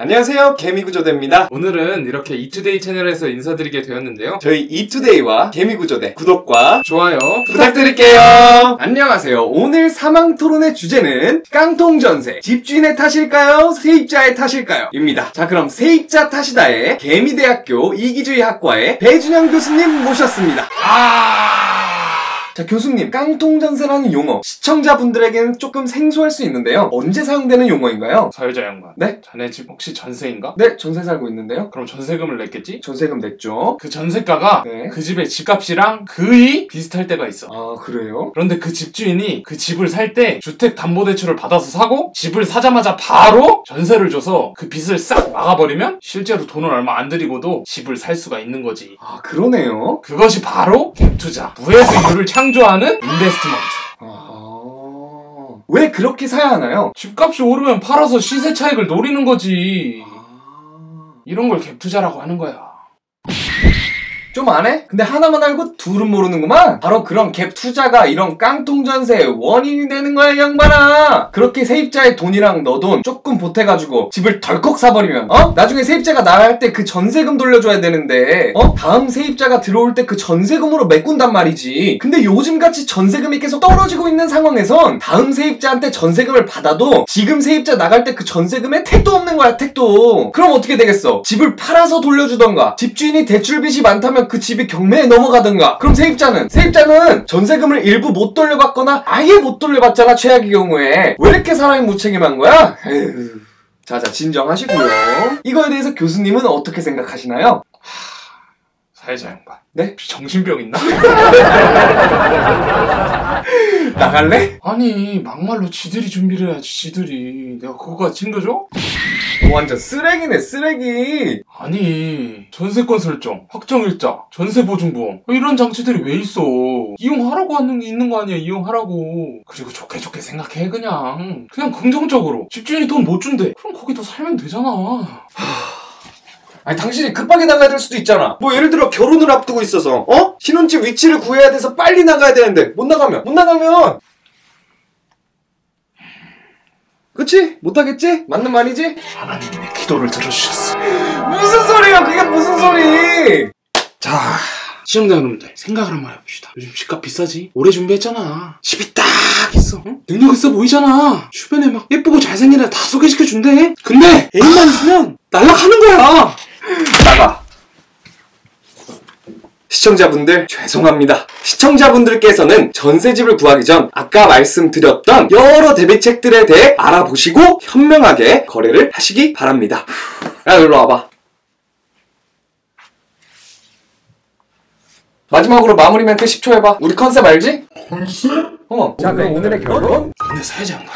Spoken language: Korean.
안녕하세요 개미구조대입니다 오늘은 이렇게 이투데이 채널에서 인사드리게 되었는데요. 저희 이투데이와 개미구조대 구독과 좋아요. 부탁드릴게요 안녕하세요. 오늘 사망 토론의 주제는 깡통 전세. 집주인의 탓일까요? 세입자의 탓일까요? 입니다. 자, 그럼 세입자 탓이다의 개미대학교 이기주의 학과의 배준영 교수님 모셨습니다. 자, 교수님, 깡통 전세라는 용어 시청자분들에게는 조금 생소할 수 있는데요. 언제 사용되는 용어인가요? 사회자 양반. 네? 자네 집 혹시 전세인가? 네, 전세 살고 있는데요. 그럼 전세금을 냈겠지? 전세금 냈죠. 그 전세가가 네. 그 집의 집값이랑 거의 비슷할 때가 있어. 아, 그래요? 그런데 그 집주인이 그 집을 살 때 주택담보대출을 받아서 사고 집을 사자마자 바로 전세를 줘서 그 빚을 싹 막아버리면 실제로 돈을 얼마 안 들이고도 집을 살 수가 있는 거지. 아, 그러네요. 그것이 바로 갭투자. 무해수익을 창 조하는 인베스트먼트. 아... 왜 그렇게 사야 하나요? 집값이 오르면 팔아서 시세 차익을 노리는 거지. 아... 이런 걸 갭투자라고 하는 거야. 좀 안 해? 근데 하나만 알고 둘은 모르는구만? 바로 그런 갭 투자가 이런 깡통 전세의 원인이 되는 거야, 이 양반아! 그렇게 세입자의 돈이랑 너 돈 조금 보태가지고 집을 덜컥 사버리면, 어? 나중에 세입자가 나갈 때 그 전세금 돌려줘야 되는데, 어? 다음 세입자가 들어올 때 그 전세금으로 메꾼단 말이지. 근데 요즘같이 전세금이 계속 떨어지고 있는 상황에선 다음 세입자한테 전세금을 받아도 지금 세입자 나갈 때 그 전세금에 택도 없는 거야, 택도. 그럼 어떻게 되겠어? 집을 팔아서 돌려주던가, 집주인이 대출빚이 많다면 그 집이 경매에 넘어가든가. 그럼 세입자는? 세입자는 전세금을 일부 못 돌려받거나 아예 못 돌려받잖아, 최악의 경우에. 왜 이렇게 사람이 무책임한 거야? 에휴. 자자, 진정하시고요. 이거에 대해서 교수님은 어떻게 생각하시나요? 사회자 양반. 네? 정신병 있나? 나갈래? 아니 막말로 지들이 준비를 해야지 지들이 내가 그거가 챙겨줘? 완전 쓰레기네, 쓰레기. 아니 전세권 설정, 확정일자, 전세보증보험. 뭐 이런 장치들이 왜 있어? 이용하라고 하는 게 있는 거 아니야 이용하라고. 그리고 좋게 좋게 생각해 그냥. 그냥 긍정적으로. 집주인이 돈 못 준대. 그럼 거기서 살면 되잖아. 아니, 당신이 급하게 나가야 될 수도 있잖아. 뭐 예를 들어 결혼을 앞두고 있어서 어? 신혼집 위치를 구해야 돼서 빨리 나가야 되는데 못 나가면? 못 나가면 그치? 못하겠지? 맞는 말이지? 하나님이 내 기도를 들어주셨어 무슨 소리야? 그게 무슨 소리? 자 시청자 여러분들 생각을 한번 해봅시다 요즘 집값 비싸지? 오래 준비했잖아 집이 딱 있어 응? 능력 있어 보이잖아 주변에 막 예쁘고 잘생긴 애 다 소개시켜준대 근데 애인만 있으면 날락하는 거야 나가. 시청자분들 죄송합니다 시청자분들께서는 전세집을 구하기 전 아까 말씀드렸던 여러 대비책들에 대해 알아보시고 현명하게 거래를 하시기 바랍니다 야 일로 와봐 마지막으로 마무리 멘트 10초 해봐. 우리 컨셉 알지? 컨셉? 어. 자, 그럼 오늘의 결론? 근데 사회자 양반